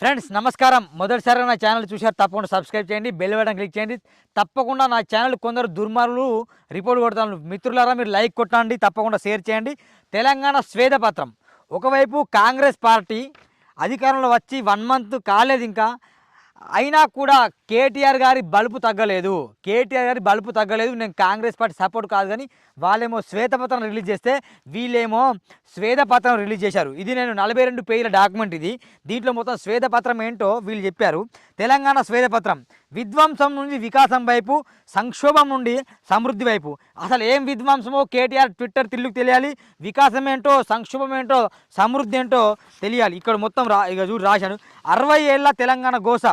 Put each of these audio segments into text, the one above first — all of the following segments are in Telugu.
ఫ్రెండ్స్ నమస్కారం. మొదటిసారి నా ఛానల్ చూశారు తప్పకుండా సబ్స్క్రైబ్ చేయండి బెల్ బటన్ క్లిక్ చేయండి. తప్పకుండా నా ఛానల్ కొందరు దుర్మార్గులు రిపోర్ట్ కొడతాను మిత్రులారా మీరు లైక్ కొట్టండి తప్పకుండా షేర్ చేయండి. తెలంగాణ స్వేదపత్రం. ఒకవైపు కాంగ్రెస్ పార్టీ అధికారంలో వచ్చి వన్ మంత్ కాలేదు ఇంకా. అయినా కూడా కేటీఆర్ గారి బలుపు తగ్గలేదు. కేటీఆర్ గారి బలుపు తగ్గలేదు. నేను కాంగ్రెస్ పార్టీ సపోర్ట్ కాదు కానీ వాళ్ళేమో శ్వేతపత్రం రిలీజ్ చేస్తే వీళ్ళేమో శ్వేతపత్రం రిలీజ్ చేశారు. ఇది నేను నలభై రెండు పేజీల డాక్యుమెంట్ ఇది. దీంట్లో మొత్తం శ్వేతపత్రం ఏంటో వీళ్ళు చెప్పారు. తెలంగాణ శ్వేతపత్రం విధ్వంసం నుండి వికాసం వైపు సంక్షోభం నుండి సమృద్ధి వైపు. అసలు ఏం విధ్వంసమో కేటీఆర్ ట్విట్టర్ తిల్లుకు తెలియాలి. వికాసం ఏంటో సంక్షోభం ఏంటో సమృద్ధి ఏంటో తెలియాలి. ఇక్కడ మొత్తం రా ఇక చూడు రాశాను. అరవై ఏళ్ళ తెలంగాణ గోస.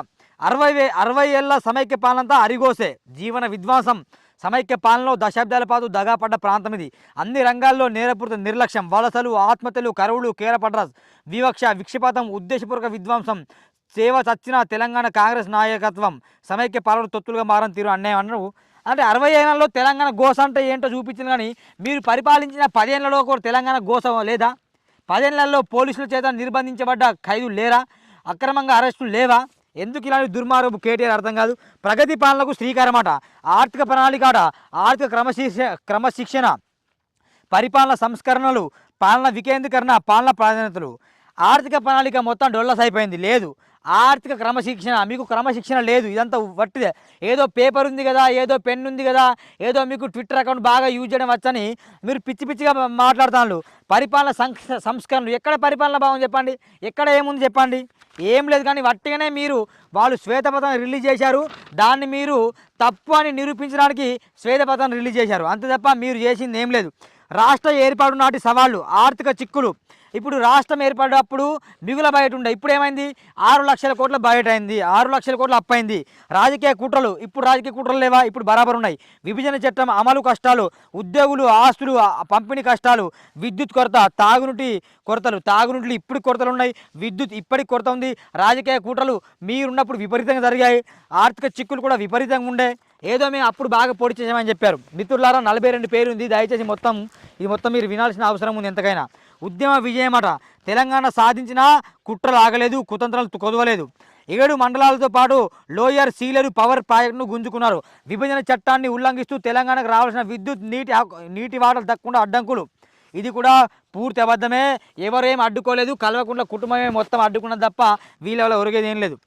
అరవై వే అరవై ఏళ్ళ సమైక్య పాలనంతా అరిగోసే. జీవన విధ్వంసం సమైక్య పాలనలో దశాబ్దాల పాటు దగాపడ్డ ప్రాంతం ఇది. అన్ని రంగాల్లో నేరపూరిత నిర్లక్ష్యం వలసలు ఆత్మహత్యలు కరువులు కేరపడ్రాస్ వివక్ష విక్షిపాతం ఉద్దేశపూర్వక విధ్వంసం సేవ చచ్చిన తెలంగాణ కాంగ్రెస్ నాయకత్వం సమైక్య పాలన తొత్తులుగా మారని తీరు అన్యాయం అన్నారు. అంటే అరవై ఏళ్ళలో తెలంగాణ గోస అంటే ఏంటో చూపించింది కానీ మీరు పరిపాలించిన పదేళ్ళలో కూడా తెలంగాణ గోస లేదా? పదేళ్ళలో పోలీసుల చేత నిర్బంధించబడ్డ ఖైదు లేరా? అక్రమంగా అరెస్టులు లేవా? ఎందుకు ఇలాంటి దుర్మార్గపు కేటీఆర్ అర్థం కాదు? ప్రగతి పాలనకు శ్రీకారమాట. ఆర్థిక ప్రణాళిక ఆర్థిక క్రమశిక్ష క్రమశిక్షణ పరిపాలన సంస్కరణలు పాలన వికేంద్రీకరణ పాలన ప్రాధాన్యతలు. ఆర్థిక ప్రణాళిక మొత్తం డొల్లస్ అయిపోయింది లేదు. ఆర్థిక క్రమశిక్షణ మీకు క్రమశిక్షణ లేదు. ఇదంతా వట్టిదే. ఏదో పేపర్ ఉంది కదా ఏదో పెన్ ఉంది కదా ఏదో మీకు ట్విట్టర్ అకౌంట్ బాగా యూజ్ చేయడం వచ్చని మీరు పిచ్చి పిచ్చిగా మాట్లాడుతున్నారు పరిపాలన సంక్ష సంస్కరణలు ఎక్కడ పరిపాలన బాగుంది చెప్పండి? ఎక్కడ ఏముంది చెప్పండి? ఏం లేదు కానీ వట్టిగానే మీరు వాళ్ళు శ్వేతపత్రం రిలీజ్ చేశారు. దాన్ని మీరు తప్పు అని నిరూపించడానికి శ్వేతపత్రం రిలీజ్ చేశారు. అంతే తప్ప మీరు చేసింది ఏం లేదు. రాష్ట్ర ఏర్పాటు నాటి సవాళ్ళు ఆర్థిక చిక్కులు ఇప్పుడు రాష్ట్రం ఏర్పడినప్పుడు మిగుల బయట ఉండే ఇప్పుడు ఏమైంది ఆరు లక్షల కోట్ల బయట అయింది ఆరు లక్షల కోట్ల అప్పైంది. రాజకీయ కుట్రలు ఇప్పుడు రాజకీయ కుట్రలు లేవా? ఇప్పుడు బరాబర్ ఉన్నాయి విభజన చట్టం అమలు కష్టాలు ఉద్యోగులు ఆస్తులు పంపిణీ కష్టాలు విద్యుత్ కొరత తాగునీటి కొరతలు తాగునీటిలో ఇప్పుడు కొరతలు ఉన్నాయి విద్యుత్ ఇప్పటికి కొరత ఉంది. రాజకీయ కుట్రలు మీరున్నప్పుడు విపరీతంగా జరిగాయి. ఆర్థిక చిక్కులు కూడా విపరీతంగా ఉండే. ఏదో మేము అప్పుడు బాగా పొడి చేసామని చెప్పారు. మిత్రులారా నలభై రెండు పేరు ఉంది దయచేసి మొత్తం ఇది మొత్తం మీరు వినాల్సిన అవసరం ఉంది ఎంతకైనా. ఉద్యమ విజయమట. తెలంగాణ సాధించిన కుట్రలు ఆగలేదు కుతంత్రాలు కొదవలేదు. ఏడు మండలాలతో పాటు లోయర్ సీలరు పవర్ ప్రాజెక్టును గుంజుకున్నారు. విభజన చట్టాన్ని ఉల్లంఘిస్తూ తెలంగాణకు రావాల్సిన విద్యుత్ నీటి నీటి వాటలు దక్కకుండా అడ్డంకులు. ఇది కూడా పూర్తి అబద్ధమే. ఎవరేం అడ్డుకోలేదు. కలవకుండా కుటుంబమే మొత్తం అడ్డుకున్నది తప్ప వీళ్ళ వల్ల ఒరిగేది ఏం లేదు.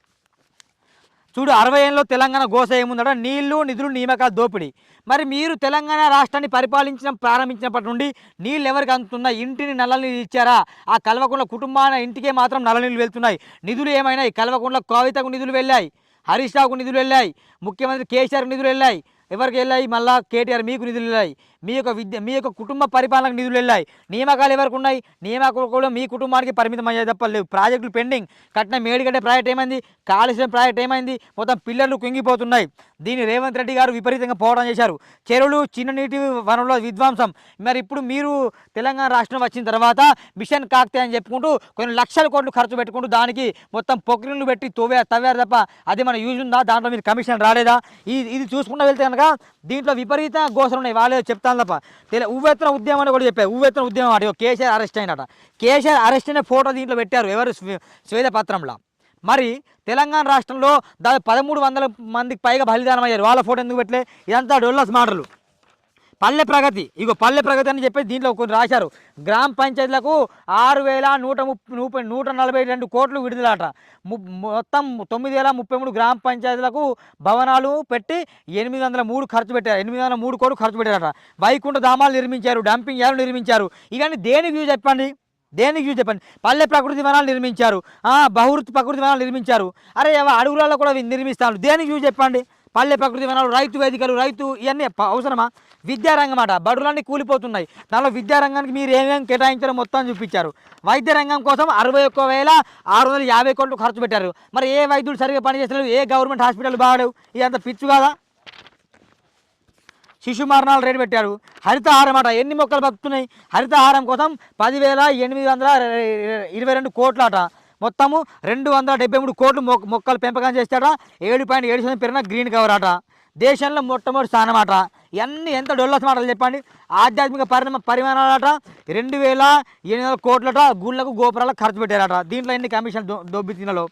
చూడు అరవై ఏళ్ళలో తెలంగాణ గోస ఏముందట? నీళ్ళు నిధులు నియామకాల దోపిడీ. మరి మీరు తెలంగాణ రాష్ట్రాన్ని పరిపాలించడం ప్రారంభించినప్పటి నుండి నీళ్ళు ఎవరికి అందుతున్నాయి? ఇంటిని నల్ల నీళ్ళు ఇచ్చారా? ఆ కల్వకుంట్ల కుటుంబాన ఇంటికే మాత్రం నల్ల నీళ్ళు వెళ్తున్నాయి. నిధులు ఏమైనాయి? కల్వకుంట్ల కవితకు నిధులు వెళ్ళాయి. హరీష్ రావుకు నిధులు వెళ్ళాయి. ముఖ్యమంత్రి కేసీఆర్ నిధులు వెళ్ళాయి. ఎవరికి వెళ్ళాయి? మళ్ళా కేటీఆర్ మీకు నిధులు వెళ్ళాయి. మీ యొక్క విద్య మీ యొక్క కుటుంబ పరిపాలనకు నిధులు వెళ్ళాయి. నియామకాలు ఎవరికి ఉన్నాయి? నియామకాలు కూడా మీ కుటుంబానికి పరిమితం అయ్యే తప్ప లేవు ప్రాజెక్టులు పెండింగ్. కట్టిన మేడిగడ్డ ప్రాజెక్ట్ ఏమైంది? కాళేశ్వరం ప్రాజెక్ట్ ఏమైంది? మొత్తం పిల్లర్లు కుంగిపోతున్నాయి. దీన్ని రేవంత్ రెడ్డి గారు విపరీతంగా పోవడం చేశారు. చెరువులు చిన్న నీటి వనరుల విధ్వంసం. మరి ఇప్పుడు మీరు తెలంగాణ రాష్ట్రం వచ్చిన తర్వాత మిషన్ కాక్తే అని చెప్పుకుంటూ కొన్ని లక్షల కోట్లు ఖర్చు పెట్టుకుంటూ దానికి మొత్తం పొక్రిన్లు పెట్టి తోవే తవ్వారు తప్ప అది మన యూజ్ ఉందా? దాంట్లో మీరు కమిషన్ రాలేదా? ఇది ఇది చూసుకుంటూ వెళ్తే కనుక దీంట్లో విపరీత గోసలు ఉన్నాయి. వాళ్ళే చెప్తాను తప్ప. తెల ఉవ్వెత్తన ఉద్యమం అని కూడా చెప్పారు. ఉవ్వెత్తన ఉద్యమం అంటే కేసీఆర్ అరెస్ట్ అయినట. కేసీఆర్ అరెస్ట్ అయిన ఫోటో దీంట్లో పెట్టారు ఎవరు స్వే- మరి తెలంగాణ రాష్ట్రంలో దాదాపు పదమూడు వందల మందికి పైగా బలిదానం అయ్యారు. వాళ్ళ ఫోటో ఎందుకు పెట్టలే? ఇదంతా డొల్లస్ మాటలు. పల్లె ప్రగతి. ఇగో పల్లె ప్రగతి అని చెప్పి దీంట్లో కొన్ని రాశారు. గ్రామ పంచాయతీలకు ఆరు వేల నూట ముప్పై ముప్పై నూట నలభై రెండు కోట్లు విడుదలట. మొత్తం తొమ్మిది వేల ముప్పై మూడు గ్రామ పంచాయతీలకు భవనాలు పెట్టి ఎనిమిది వందల మూడు ఖర్చు పెట్టారు. ఎనిమిది వందల మూడు కోట్లు ఖర్చు పెట్టారట. వైకుంఠ ధామాలు నిర్మించారు డంపింగ్ యార్డు నిర్మించారు. ఇవన్నీ దేనికి యూజ్ చెప్పండి? దేనికి యూజ్ చెప్పండి? పల్లె ప్రకృతి వనాలు నిర్మించారు. ఆ, బహువృత్తి ప్రకృతి వనాలు నిర్మించారు. అరే అడుగులలో అడవులలో కూడా నిర్మిస్తాను. నిర్మిస్తారు దేనికి యూజ్ చెప్పండి? పల్లె ప్రకృతి వనాలు రైతు వేదికలు రైతు ఇవన్నీ అవసరమా? విద్యారంగం అట బడులన్నీ కూలిపోతున్నాయి. దానిలో విద్యారంగానికి మీరు ఏమేమి కేటాయించారో మొత్తం చూపించారు. వైద్య రంగం కోసం అరవై ఒక్క వేల ఆరు వందల యాభై కోట్లు ఖర్చు పెట్టారు. మరి ఏ వైద్యుడు సరిగ్గా పనిచేస్తలేవు ఏ గవర్నమెంట్ హాస్పిటల్ బాగాలేవు? ఇదంతా పిచ్చు కదా? శిశు మరణాలు రేటు పెట్టారు. హరితహారం అట ఎన్ని మొక్కలు బతుకుతున్నాయి? హరితహారం కోసం పదివేల ఎనిమిది వందల ఇరవై రెండు కోట్ల అట మొత్తము రెండు వందల డెబ్బై మూడు కోట్లు మొక్క మొక్కలు పెంపకం చేస్తాడా? ఏడు పాయింట్ ఏడు శాతం పెరిగిన గ్రీన్ కవర్ అట దేశంలో మొట్టమొదటి స్థానం అట ఇవన్నీ ఎంత డొల్లస్ మాటలు చెప్పండి? ఆధ్యాత్మిక పరిమ పరిమాణాలట రెండు వేల ఎనిమిది వందల కోట్లట గుళ్ళకు గోపురాలకు ఖర్చు పెట్టారట. దీంట్లో ఎన్ని కమిషన్ దొబ్బి తినలో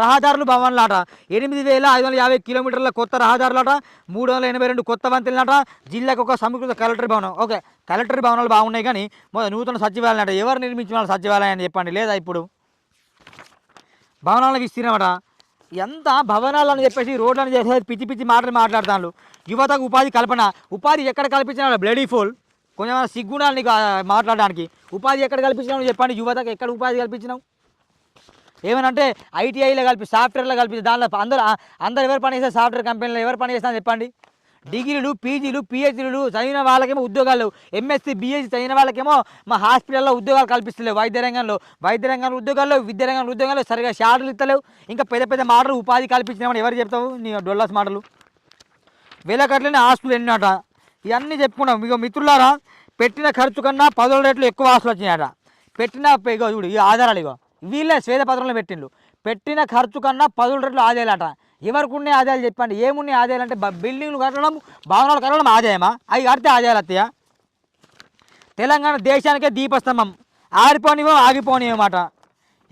రహదారులు భవన్లాట ఎనిమిది వేల ఐదు వందల యాభై కిలోమీటర్ల కొత్త రహదారులట మూడు వందల ఎనభై రెండు కొత్త వంతెనలట జిల్లాకు ఒక సమీకృత కలెక్టర్ భవనం. ఓకే కలెక్టర్ భవనాలు బాగున్నాయి కానీ నూతన సచివాలయం అట ఎవరు నిర్మించిన వాళ్ళు సచివాలయం అని చెప్పండి. లేదా ఇప్పుడు? భవనాల విస్తీర్ణమట. ఎంత భవనాలు అని చెప్పేసి రోడ్లను చేసేది పిచ్చి పిచ్చి మాటలు మాట్లాడతాను యువతకు ఉపాధి కల్పన. ఉపాధి ఎక్కడ కల్పించిన బ్లడీ ఫోల్ కొంచెం సిగ్గుండాలి నీకు మాట్లాడడానికి. ఉపాధి ఎక్కడ కల్పించినావు చెప్పండి? యువతకు ఎక్కడ ఉపాధి కల్పించినావు? ఏమనంటే ఐటీఐలో కలిపి సాఫ్ట్వేర్లో కలిపి దానిలో అందరూ అందరు ఎవరు పనిచేస్తారు సాఫ్ట్వేర్ కంపెనీలో ఎవరు పనిచేస్తారని చెప్పండి? డిగ్రీలు పీజీలు పిహెచ్డీలు చదివిన వాళ్ళకేమో ఉద్యోగాలు ఎంఎస్సీ బీఎస్సీ చదివిన వాళ్ళకేమో మా హాస్పిటల్లో ఉద్యోగాలు కల్పిస్తలేవు. వైద్య రంగంలో వైద్య రంగంలో ఉద్యోగాల్లో విద్య రంగంలో ఉద్యోగాల్లో సరిగా షార్ట్లు ఇస్తలేవు ఇంకా పెద్ద పెద్ద మాటలు ఉపాధి కల్పించినామని ఎవరు చెప్తావు? నీ డొల్లాస్ మాటలు వేలకట్లని ఆస్తులు ఎన్నట. ఇవన్నీ చెప్పుకున్నాం. ఇక మిత్రులారా పెట్టిన ఖర్చు కన్నా పదోళ్ళ రేట్లు ఎక్కువ ఆస్తులు వచ్చినాయట. పెట్టిన ఇగో చూడు ఈ ఆధారాలు ఇగో. వీళ్ళే శ్వేతపత్రంలో పెట్టిండు పెట్టిన ఖర్చు కన్నా పదవుల రేట్లు ఆదాయాలట ఎవరికి ఉండే ఆదాయాలు చెప్పండి? ఏమున్నాయి ఆదాయాలు అంటే బిల్డింగ్లు కట్టడం భవనాలు కట్టడం ఆదాయమా? అవి కడితే ఆదాయాలు వస్తాయా? తెలంగాణ దేశానికే దీపస్తంభం. ఆరిపోనివో ఆగిపోనివమాట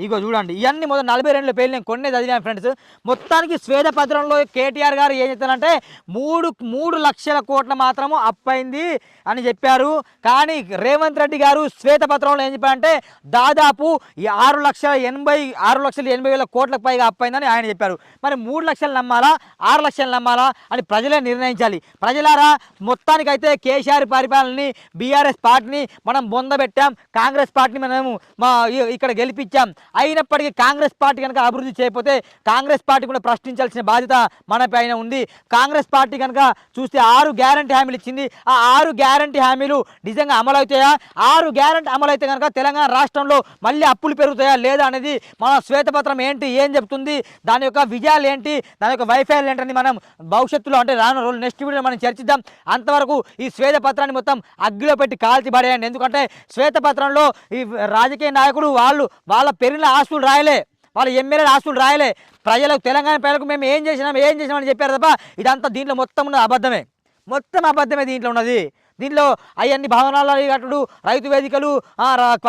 ఇగో చూడండి ఇవన్నీ మొదటి నలభై రెండులో పేర్లు నేను కొన్ని చదివాను ఫ్రెండ్స్ మొత్తానికి స్వేదపత్రంలో కేటీఆర్ గారు ఏం చెప్తారంటే మూడు మూడు లక్షల కోట్ల మాత్రము అప్పైంది అని చెప్పారు. కానీ రేవంత్ రెడ్డి గారు శ్వేతపత్రంలో ఏం చెప్పారంటే దాదాపు ఈ ఆరు లక్షల ఎనభై ఆరు లక్షల ఎనభై వేల కోట్లకు పైగా అప్పైందని ఆయన చెప్పారు. మరి మూడు లక్షలు నమ్మాలా ఆరు లక్షలు నమ్మాలా అని ప్రజలే నిర్ణయించాలి. ప్రజలారా మొత్తానికైతే కేసీఆర్ పరిపాలనని బీఆర్ఎస్ పార్టీని మనం బొందబెట్టాం కాంగ్రెస్ పార్టీని మనము మా ఇక్కడ గెలిపించాం. అయినప్పటికీ కాంగ్రెస్ పార్టీ కనుక అభివృద్ధి చేయకపోతే కాంగ్రెస్ పార్టీ కూడా ప్రశ్నించాల్సిన బాధ్యత మనపైన ఉంది. కాంగ్రెస్ పార్టీ కనుక చూస్తే ఆరు గ్యారంటీ హామీలు ఇచ్చింది. ఆ ఆరు గ్యారంటీ హామీలు నిజంగా అమలు అవుతాయా? ఆరు గ్యారంటీ అమలు అయితే కనుక తెలంగాణ రాష్ట్రంలో మళ్ళీ అప్పులు పెరుగుతాయా లేదా అనేది మన శ్వేతపత్రం ఏంటి ఏం చెప్తుంది దాని యొక్క విజయాలు ఏంటి దాని యొక్క వైఫల్యాలు ఏంటని మనం భవిష్యత్తులో అంటే రాను రోజు నెక్స్ట్ వీడియో మనం చర్చిద్దాం. అంతవరకు ఈ శ్వేతపత్రాన్ని మొత్తం అగ్గిలో పెట్టి కాల్చి పడేయండి. ఎందుకంటే శ్వేతపత్రంలో ఈ రాజకీయ నాయకులు వాళ్ళు వాళ్ళ పెరిగిన ఆస్తులు రాయలే. వాళ్ళ ఎమ్మెల్యేలు ఆస్తులు రాయలే. ప్రజలకు తెలంగాణ ప్రజలకు మేము ఏం చేసినాం ఏం చేసినామని చెప్పారు తప్ప ఇదంతా దీంట్లో మొత్తం ఉన్నది అబద్ధమే. మొత్తం అబద్ధమే దీంట్లో ఉన్నది. దీనిలో అవన్నీ భవనాల కట్టుడు రైతు వేదికలు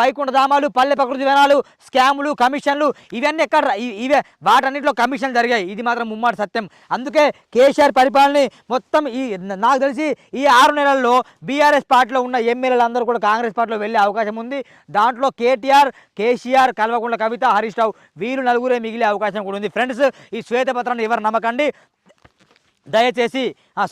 వైకుంఠ ధామాలు పల్లె ప్రకృతి వనాలు స్కాములు కమిషన్లు ఇవన్నీ ఎక్కడ ఇవే వాటన్నిటిలో కమిషన్లు జరిగాయి. ఇది మాత్రం ముమ్మాటి సత్యం. అందుకే కేసీఆర్ పరిపాలన మొత్తం ఈ నాకు తెలిసి ఈ ఆరు నెలల్లో బీఆర్ఎస్ పార్టీలో ఉన్న ఎమ్మెల్యేలు అందరూ కూడా కాంగ్రెస్ పార్టీలో వెళ్ళే అవకాశం ఉంది. దాంట్లో కేటీఆర్ కేసీఆర్ కల్వకుంట్ల కవిత హరీష్ రావు వీరు నలుగురే మిగిలే అవకాశం కూడా ఉంది. ఫ్రెండ్స్ ఈ శ్వేతపత్రాన్ని ఎవరు నమ్మకండి? దయచేసి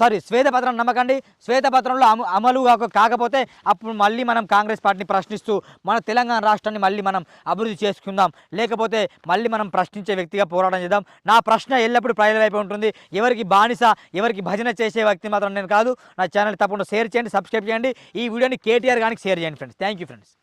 సారీ శ్వేతపత్రం నమ్మకండి. శ్వేతపత్రంలో అమ అమలు కాకపోతే అప్పుడు మళ్ళీ మనం కాంగ్రెస్ పార్టీని ప్రశ్నిస్తూ మన తెలంగాణ రాష్ట్రాన్ని మళ్ళీ మనం అభివృద్ధి చేసుకుందాం. లేకపోతే మళ్ళీ మనం ప్రశ్నించే వ్యక్తిగా పోరాటం చేద్దాం. నా ప్రశ్న ఎల్లప్పుడూ ప్రజల వైపు ఉంటుంది. ఎవరికి బానిస ఎవరికి భజన చేసే వ్యక్తి మాత్రం నేను కాదు. నా ఛానల్ తప్పకుండా షేర్ చేయండి సబ్స్క్రైబ్ చేయండి. ఈ వీడియోని కేటీఆర్ గానికి షేర్ చేయండి ఫ్రెండ్స్ థ్యాంక్ యూ ఫ్రెండ్స్